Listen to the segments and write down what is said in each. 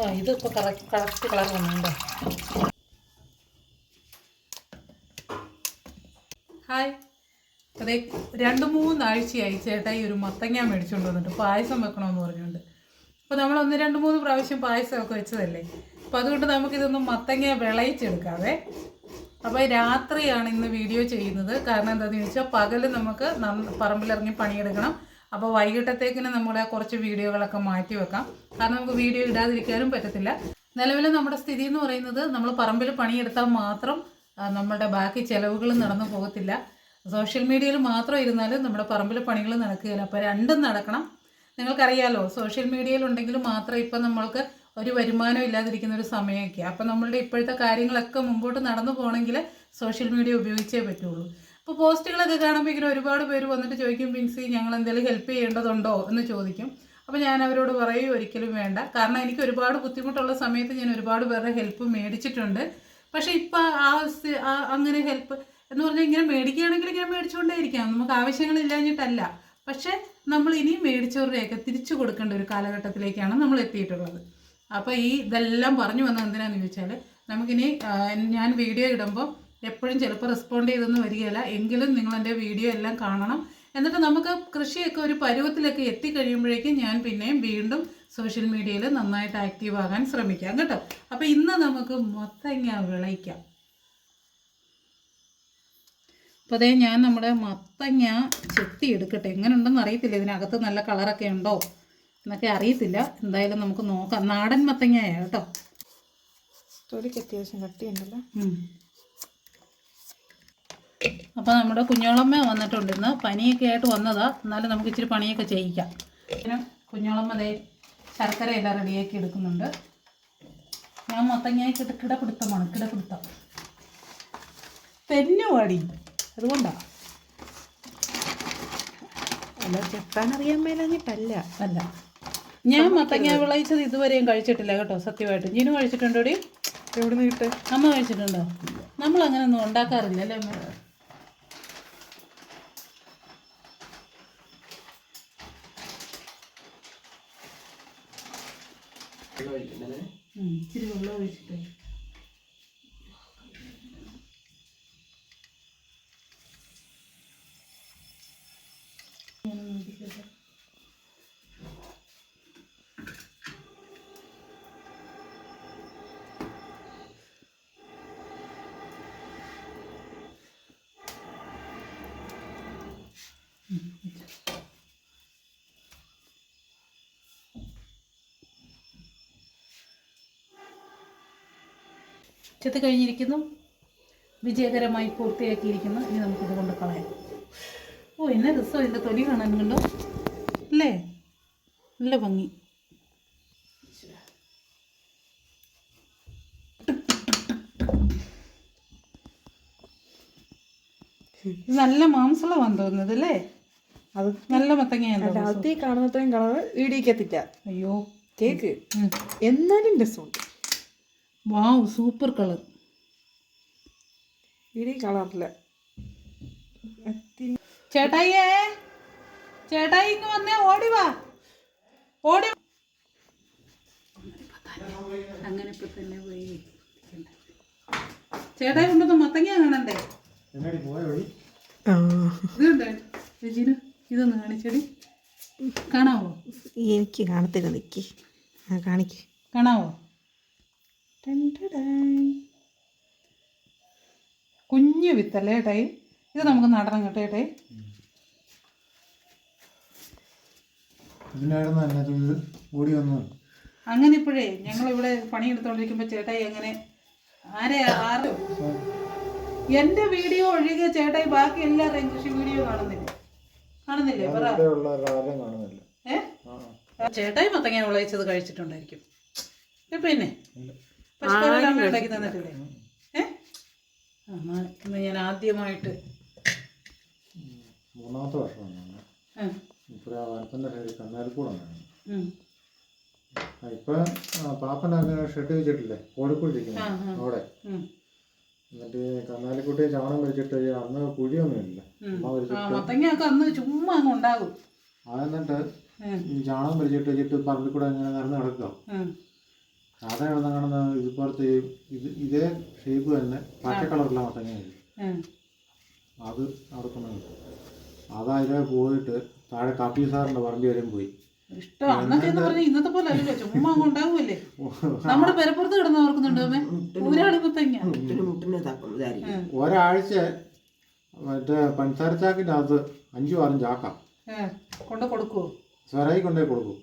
ആ ഇതിപ്പോൾ correct colour വന്നുണ്ടോ hi അതെ രണ്ട് മൂന്നാഴ്ചയായി ഈ ഒരു മത്തങ്ങ മേടിച്ചുകൊണ്ട് വന്നിട്ട് പായസം വെക്കണമെന്ന് പറഞ്ഞുകൊണ്ട് അപ്പോൾ നമ്മൾ ഒന്ന് രണ്ട് മൂന്ന് പ്രാവശ്യം പായസമൊക്കെ വെച്ചതല്ലേ? അപ്പോൾ അതുകൊണ്ട് നമുക്കിതൊന്നും മത്തങ്ങ വിളയിച്ചെടുക്കാവേ. അപ്പോൾ രാത്രിയാണ് ഇന്ന് വീഡിയോ ചെയ്യുന്നത്. കാരണം എന്താണെന്ന് ചോദിച്ചാൽ പകൽ നമുക്ക് പറമ്പിലിറങ്ങി പണിയെടുക്കണം. അപ്പോൾ വൈകിട്ടത്തേക്കിന് നമ്മൾ കുറച്ച് വീഡിയോകളൊക്കെ മാറ്റി വെക്കാം. കാരണം നമുക്ക് വീഡിയോ ഇടാതിരിക്കാനും പറ്റത്തില്ല. നിലവിൽ നമ്മുടെ സ്ഥിതി എന്ന് പറയുന്നത് നമ്മൾ പറമ്പിൽ പണിയെടുത്താൽ മാത്രം നമ്മളുടെ ബാക്കി ചിലവുകൾ നടന്നു പോകത്തില്ല. സോഷ്യൽ മീഡിയയിൽ മാത്രം ഇരുന്നാൽ നമ്മുടെ പറമ്പിൽ പണികൾ നടക്കുകയില്ല. അപ്പോൾ രണ്ടും നടക്കണം. നിങ്ങൾക്കറിയാലോ സോഷ്യൽ മീഡിയയിൽ ഉണ്ടെങ്കിൽ മാത്രം ഇപ്പം നമ്മൾക്ക് ഒരു വരുമാനം ഇല്ലാതിരിക്കുന്ന ഒരു സമയമൊക്കെ അപ്പം നമ്മളുടെ ഇപ്പോഴത്തെ കാര്യങ്ങളൊക്കെ മുമ്പോട്ട് നടന്നു പോകണമെങ്കിൽ സോഷ്യൽ മീഡിയ ഉപയോഗിച്ചേ പറ്റുള്ളൂ. അപ്പോൾ പോസ്റ്റുകളൊക്കെ കാണുമ്പോൾ ഇങ്ങനെ ഒരുപാട് പേര് വന്നിട്ട് ചോദിക്കും പിൻസി ഞങ്ങൾ എന്തെങ്കിലും ഹെൽപ്പ് ചെയ്യേണ്ടതുണ്ടോ? എന്ന് ചോദിക്കും. അപ്പോൾ ഞാൻ അവരോട് പറയും ഒരിക്കലും വേണ്ട. കാരണം എനിക്ക് ഒരുപാട് ബുദ്ധിമുട്ടുള്ള സമയത്ത് ഞാൻ ഒരുപാട് പേരുടെ ഹെൽപ്പ് മേടിച്ചിട്ടുണ്ട്. പക്ഷേ ഇപ്പം ആ അങ്ങനെ ഹെൽപ്പ് എന്ന് പറഞ്ഞാൽ ഇങ്ങനെ മേടിക്കുകയാണെങ്കിൽ ഇങ്ങനെ മേടിച്ചുകൊണ്ടേ ഇരിക്കാം നമുക്ക് ആവശ്യങ്ങളില്ലാഞ്ഞിട്ടല്ല. പക്ഷേ നമ്മൾ ഇനിയും മേടിച്ചവരുടെയൊക്കെ തിരിച്ചു കൊടുക്കേണ്ട ഒരു കാലഘട്ടത്തിലേക്കാണ് നമ്മൾ എത്തിയിട്ടുള്ളത്. അപ്പോൾ ഈ ഇതെല്ലാം പറഞ്ഞു വന്നത് എന്തിനാന്ന് ചോദിച്ചാൽ നമുക്കിനി ഞാൻ വീഡിയോ ഇടുമ്പോൾ എപ്പോഴും ചിലപ്പോൾ റെസ്പോണ്ട് ചെയ്തൊന്നും വരികയില്ല. എങ്കിലും നിങ്ങൾ എന്റെ വീഡിയോ എല്ലാം കാണണം. എന്നിട്ട് നമുക്ക് കൃഷിയൊക്കെ ഒരു പരുവത്തിലൊക്കെ എത്തിക്കഴിയുമ്പോഴേക്കും ഞാൻ പിന്നെയും വീണ്ടും സോഷ്യൽ മീഡിയയിൽ നന്നായിട്ട് ആക്റ്റീവ് ആകാൻ ശ്രമിക്കാം കേട്ടോ. അപ്പോൾ ഇന്ന് നമുക്ക് മത്തങ്ങ വിളയിക്കാം. അപ്പോൾ അതേ ഞാൻ നമ്മുടെ മത്തങ്ങ ചെത്തി എടുക്കട്ടെ. എങ്ങനെ ഉണ്ടെന്ന് അറിയത്തില്ല ഇതിനകത്ത് നല്ല കളറൊക്കെ ഉണ്ടോ? എന്നൊക്കെ അറിയത്തില്ല. എന്തായാലും നമുക്ക് നോക്കാം. നാടൻ മത്തങ്ങയാണ് കേട്ടോ. തൊലിക്ക് അത്യാവശ്യം കട്ടിയുണ്ടല്ലോ. അപ്പോൾ നമ്മുടെ കുഞ്ഞോളമ്മ വന്നിട്ടുണ്ട് ഇന്ന്. പനിയൊക്കെ ആയിട്ട് വന്നതാ. എന്നാലും നമുക്ക് ഇച്ചിരി പണിയൊക്കെ ചെയ്യിക്കാം. പിന്നെ കുഞ്ഞോളമ്മ ദേ ശർക്കര എല്ലാം റെഡിയാക്കി എടുക്കുന്നുണ്ട്. ഞാൻ മത്തങ്ങയ്ക്ക് കിടപിടുത്തമാണ്. കിടപിടുത്തം. തെന്നുവാടി അതുകൊണ്ടാണ് അല്ല ചെത്താൻ അറിയാൻ മേലഞ്ഞിട്ടല്ല അല്ല ഞാൻ മത്തങ്ങ വിളയിച്ചത് ഇതുവരെയും കഴിച്ചിട്ടില്ല കേട്ടോ സത്യമായിട്ട്. ജീനു കഴിച്ചിട്ടുണ്ടോടി? എവിടെ നിന്ന് കിട്ടെ? അമ്മ കഴിച്ചിട്ടുണ്ടോ? നമ്മൾ അങ്ങനെ ഒന്നും ഉണ്ടാക്കാറില്ല അല്ലേ അമ്മ? ഇച്ചിരി വെള്ളം ഒഴിച്ചിട്ടേ. ചെത്ത് കഴിഞ്ഞിരിക്കുന്നു. വിജയകരമായി പൂർത്തിയാക്കിയിരിക്കുന്നു. ഇനി നമുക്കിത് കൊണ്ട് കളയാം. ഓ എന്നെ രസം എന്റെ തൊലി കാണാൻ കണ്ടോ? അല്ലേ? നല്ല ഭംഗി. നല്ല മാംസളമാണ് തോന്നുന്നത് അല്ലേ? അത് നല്ല മത്തങ്ങയാണ് കാണുന്നത്രയും കളർ ഇടിയിക്കത്തില്ല അയ്യോ. കേക്ക്. എന്നാലും രസമുണ്ട്. വാവ് സൂപ്പർ കളർ ഇടി കളറില്ല ചേട്ടായിയേ ചേട്ടായി ഇങ്ങ് വന്നേ ഓടി വാ. ഓടി അങ്ങനെ ഇപ്പൊ തന്നെ പോയി. ചേട്ടായി കൊണ്ടൊന്ന് മത്തങ്ങ കാണണ്ടേ? ഇതുണ്ട്? രജിന് ഇതൊന്ന് കാണിച്ചടി. കാണാവോ? എനിക്ക് കാണത്തില്ല നിക്ക്. കാണിക്കേ കാണിക്ക്. കാണാവോ? കുഞ്ഞു വിത്തല്ലേ ഏട്ടായി ഇത് നമുക്ക് നടണം കേട്ടോ ഏട്ടായി ഓടി വന്നു. അങ്ങനെ ഇപ്പോഴേ ഞങ്ങൾ ഇവിടെ പണിയെടുത്തോണ്ടിരിക്കുമ്പോൾ ചേട്ടായി അങ്ങനെ ആരെ ആരോ? എന്റെ വീഡിയോ ഒഴികെ ചേട്ടായി ബാക്കി എല്ലാവരുടെയും കൃഷി വീഡിയോ കാണുന്നില്ല. കാണുന്നില്ലേ? കാണുന്നില്ല. ഏ? ചേട്ടായി മത്തങ്ങ വിളയിച്ചത് കഴിച്ചിട്ടുണ്ടായിരിക്കും. പിന്നെ? ഉണ്ടാക്കി തന്നിട്ടില്ലേ? ഇന്ന് ഞാൻ ആദ്യമായിട്ട് മൂന്നാമത്തെ വർഷമാണ് ഞാൻ ആ, ഇപ്പോൾ ആ വനത്തിന്റെ സൈഡിൽ കന്നാലിക്കൂടെ ഉം. ഇപ്പം പാപ്പൻ അങ്ങനെ ഷെഡ് വെച്ചിട്ടില്ലേ? കോഴിക്കോട് ഇരിക്കുന്നു ആ, ആ. അവിടെ. എന്നിട്ട് കന്നാലിക്കുട്ടി ചാണം വലിച്ചിട്ട് അന്ന് കുഴിയൊന്നുമില്ല. അമ്മ വലിച്ചിട്ട് അന്ന് ചുമ്മാ അങ്ങ് ഉണ്ടാകും. അതെന്നിട്ട് ഈ ചാണകം വലിച്ചിട്ട് വെച്ചിട്ട് പറമ്പിൽ കൂടെ ഇങ്ങനെ നടന്ന് നടക്കുക. സാധാരണ എവിടെ കാണുന്ന ഇതുപോലത്തെ ഇത് ഇതേ ഷേപ്പ് തന്നെ പച്ച കളറുള്ള മത്തങ്ങയാണ് ഉം. അത് അവിടെ കൊണ്ടു അതായത് പോയിട്ട് താഴെ കാപ്പി സാറിന്റെ പറമ്പി വരെയും പോയി. ഇന്നത്തെ പോലെ അല്ലല്ലോ. ചുമ്മാ ഉണ്ടാവുമല്ലേ? നമ്മുടെ പെരപ്പുറത്ത് കിടന്ന് ഓർക്കുന്നുണ്ടോ ഒരാഴ്ച മറ്റേ പഞ്ചസാര ചാക്കിന്റെ അകത്ത് അഞ്ചു ആറും ചാക്കാം. കൊണ്ട് കൊടുക്കുവോ? സ്വരായി കൊണ്ടുപോയി കൊടുക്കും.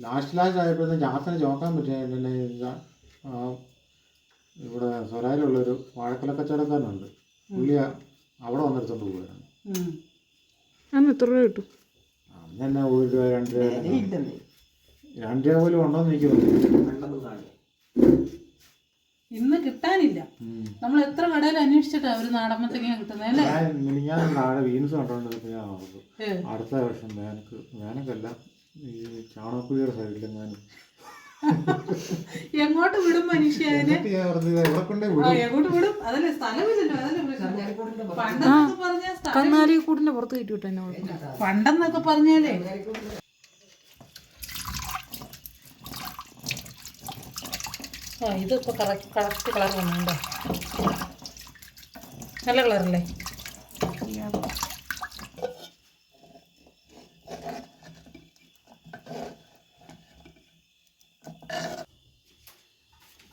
ലാസ്റ്റ് ലാസ്റ്റ് ആയപ്പോഴത്തേക്കും ജാസിനെ ചോക്കാൻ പറ്റിയ പിന്നെ ഇതാ, ആ, ഇവിടെ സ്വരായിലുള്ളൊരു വാഴക്കൊല കച്ചവടക്കാരനുണ്ട്. പുള്ളി അവിടെ വന്നെടുത്തോണ്ട് പോകുമായിരുന്നു. അന്ന് എത്ര രൂപ കിട്ടും? അന്ന് തന്നെ ഒരു രൂപ രണ്ട് രൂപ രണ്ട് രൂപ പോലും ഉണ്ടോന്ന് എനിക്ക് തോന്നുന്നു ഇന്ന് കിട്ടാനില്ല. നമ്മൾ എത്ര കടയിൽ അന്വേഷിച്ചിട്ടാ ഒരു നാടമ്പത്തങ്ങ കിട്ടുന്നത് അല്ലേ? ഞാൻ വീൻസ് കണ്ടോണ്ടിരുന്നപ്പോൾ ഞാൻ ഓർത്തു അടുത്ത വർഷം വേനക്ക് വേനക്കല്ല ഈ ചാണകക്കുഴിയുടെ ഞാൻ. എങ്ങോട്ട് വിടും മനുഷ്യനെ എങ്ങോട്ട് വിടും? അതല്ലേ സ്ഥലമില്ലല്ലോ അതല്ലേ പണ്ടെന്നൊക്കെ പറഞ്ഞാൽ സ്ഥലം കന്നാലി ആ ഇതിപ്പോൾ കറക്റ്റ് കറക്റ്റ് കളർ വന്നുണ്ടോ നല്ല കളറല്ലേ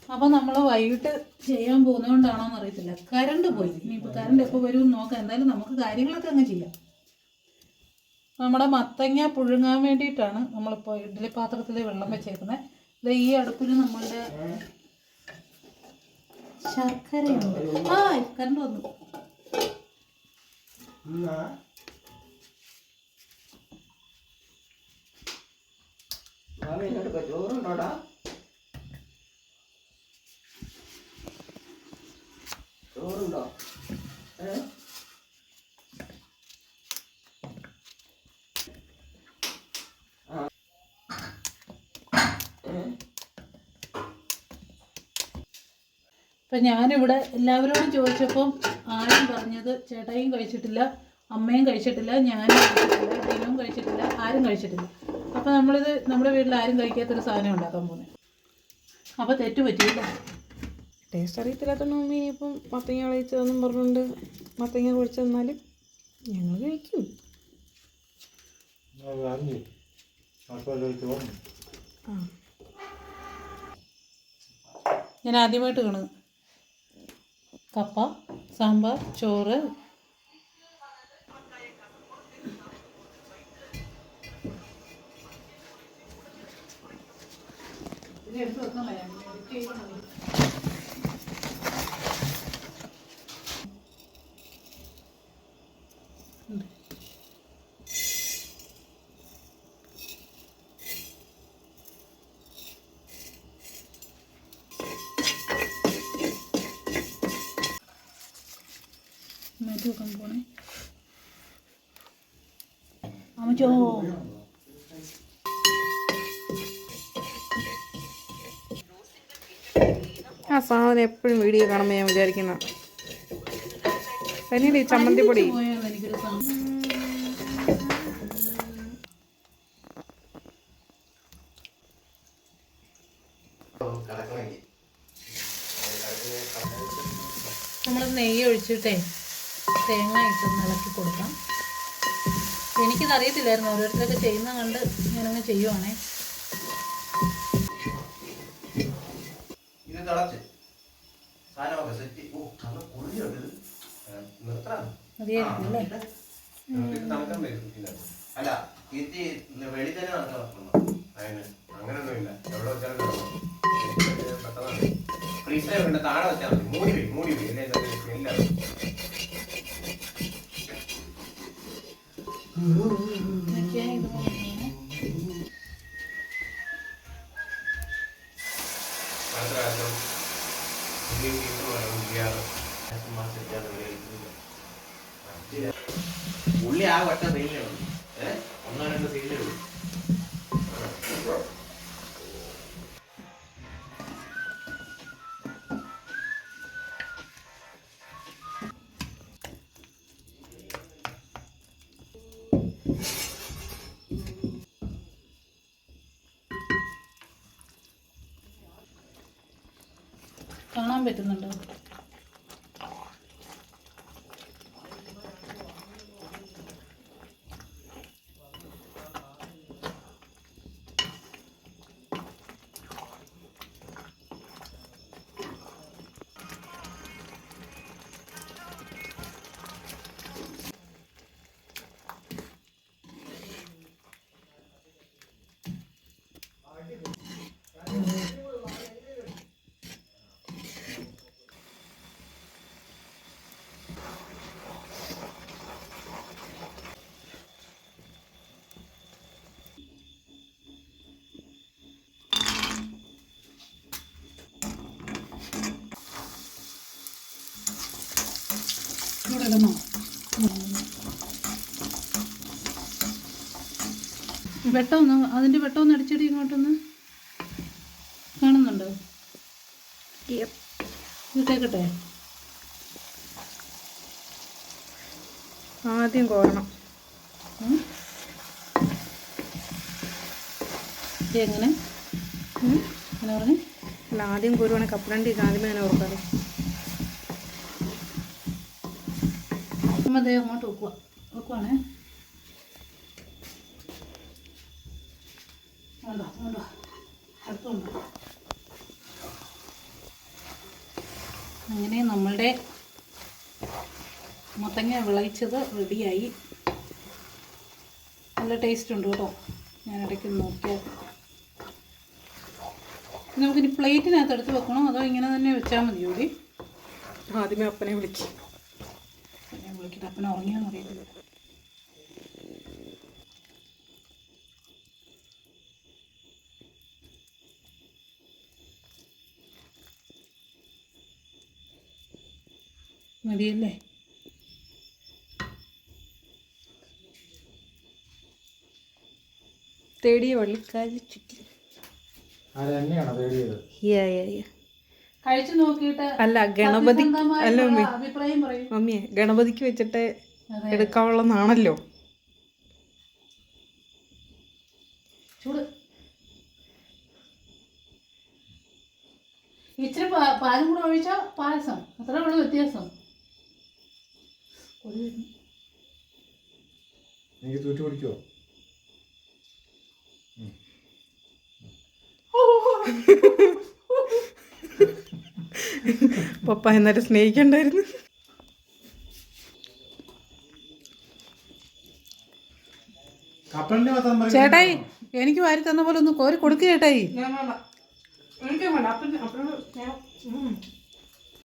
അപ്പോൾ നമ്മൾ വൈകിട്ട് ചെയ്യാൻ പോകുന്നതുകൊണ്ടാണോന്ന് അറിയത്തില്ല. കരണ്ട് പോയി. ഇനിയിപ്പോൾ കരണ്ട് എപ്പോൾ വരും നോക്കാം. എന്തായാലും നമുക്ക് കാര്യങ്ങളൊക്കെ അങ്ങ് ചെയ്യാം. നമ്മുടെ മത്തങ്ങ പുഴുങ്ങാൻ വേണ്ടിയിട്ടാണ് നമ്മളിപ്പോൾ ഇഡ്ഡലി പാത്രത്തിൽ വെള്ളം വെച്ചേക്കുന്നത് ഈ അടുപ്പിൽ നമ്മളുടെ ശർക്കരയുണ്ട്. ആ കറണ്ട് വന്നു. ചോറുണ്ടോടാ? ചോറുണ്ടോ? ഏ? ഇപ്പം ഞാനിവിടെ എല്ലാവരോടും ചോദിച്ചപ്പം ആരും പറഞ്ഞത് ചേട്ടായും കഴിച്ചിട്ടില്ല അമ്മയും കഴിച്ചിട്ടില്ല ഞാനും കഴിച്ചിട്ടില്ല ദൈവവും കഴിച്ചിട്ടില്ല ആരും കഴിച്ചിട്ടില്ല. അപ്പോൾ നമ്മളിത് നമ്മുടെ വീട്ടിൽ ആരും കഴിക്കാത്തൊരു സാധനം ഉണ്ടാക്കാൻ പോകുന്നത് അപ്പോൾ തെറ്റ് പറ്റിയില്ല. ടേസ്റ്റ് അറിയത്തില്ലാത്തതുകൊണ്ട് മമ്മി ഇപ്പം മത്തങ്ങ വിളയിച്ചതെന്നും പറഞ്ഞുകൊണ്ട് മത്തങ്ങ കുഴിച്ചു തന്നാലും ഞങ്ങൾ കഴിക്കും. ഞാൻ ആദ്യമായിട്ട് കാണുന്നത്. കപ്പ സാമ്പാർ ചോറ് മാറ്റി പോണേ. അമ്മച്ചോ. ആ സാധനം എപ്പോഴും വീഡിയോ കാണുമ്പോൾ ഞാൻ വിചാരിക്കുന്ന. ഈ ചമ്മന്തിപ്പൊടി. നമ്മൾ നെയ്യ് ഒഴിച്ചിട്ടേ. തേങ്ങ ഇട്ടൊന്ന് ഇളക്കി കൊടുക്കാം. എനിക്കിത് അറിയത്തില്ലായിരുന്നു ഓരോരുത്തരൊക്കെ ചെയ്യുന്ന കണ്ട് ഞാനങ്ങ് ചെയ്യുവാണേ. അല്ലേ? ഇത് വെളി തന്നെ നടക്കണം അതിന് അങ്ങനൊന്നുമില്ല. എവിടെ വെച്ചാലും താഴെ വെച്ചാൽ മതി. മൂടി വരും മൂടി വരും. ഇല്ലേ Ooh. കാണാൻ പറ്റുന്നുണ്ടോ? ഇടണോ വെട്ടമൊന്ന് അതിന്റെ വെട്ടമൊന്ന് അടിച്ചടി ഇങ്ങോട്ടൊന്ന്. കാണുന്നുണ്ടോ? ഇട്ടേക്കട്ടെ ആദ്യം കോരണം. എങ്ങനെ ഉം. എങ്ങനെ പറഞ്ഞു? അല്ല ആദ്യം കോരുവാണെങ്കിൽ കപ്പലണ്ടി ആദ്യമേ അങ്ങനെ ഓർക്കാതെ അമ്മ ദേ അങ്ങോട്ട് വെക്കുക വെക്കുവാണേ. അങ്ങനെ നമ്മളുടെ മുത്തങ്ങ വിളയിച്ചത് റെഡിയായി. നല്ല ടേസ്റ്റ് ഉണ്ട് കേട്ടോ. ഞാൻ ഇടയ്ക്ക് നോക്കിയാൽ. നമുക്കിനി പ്ലേറ്റിനകത്ത് എടുത്ത് വെക്കണോ? അതോ ഇങ്ങനെ തന്നെ വെച്ചാൽ മതിയോ ആദ്യമേ അപ്പനെ വിളിക്കും. ഞാൻ അപ്പന ഉറങ്ങിയാന്ന് അറിയത്തില്ല. മതിയല്ലേ? തേടിയ വള്ളിക്കാലി ചുറ്റി യാ യാ യാ കഴിച്ചു നോക്കിയിട്ട് അല്ല ഗണപതി അല്ല മമ്മി അഭിപ്രായം പറയും. മമ്മിയെ ഗണപതിക്ക് വെച്ചിട്ട്. എടുക്കാവുള്ളതാണല്ലോ. ചൂട്. ഇച്ചിരി പാലും കൂടെ ഒഴിച്ചാൽ പായസം. അത്രേ ഉള്ളൂ വ്യത്യാസം. ഒരു എനിക്ക് തൂറ്റി പിടിക്കുമോ പപ്പ എന്നാലും സ്നേഹിക്കണ്ടായിരുന്നു. ചേട്ടായി എനിക്ക് വാരി തന്ന പോലെ ഒന്ന് കോരി കൊടുക്കുക ചേട്ടായി.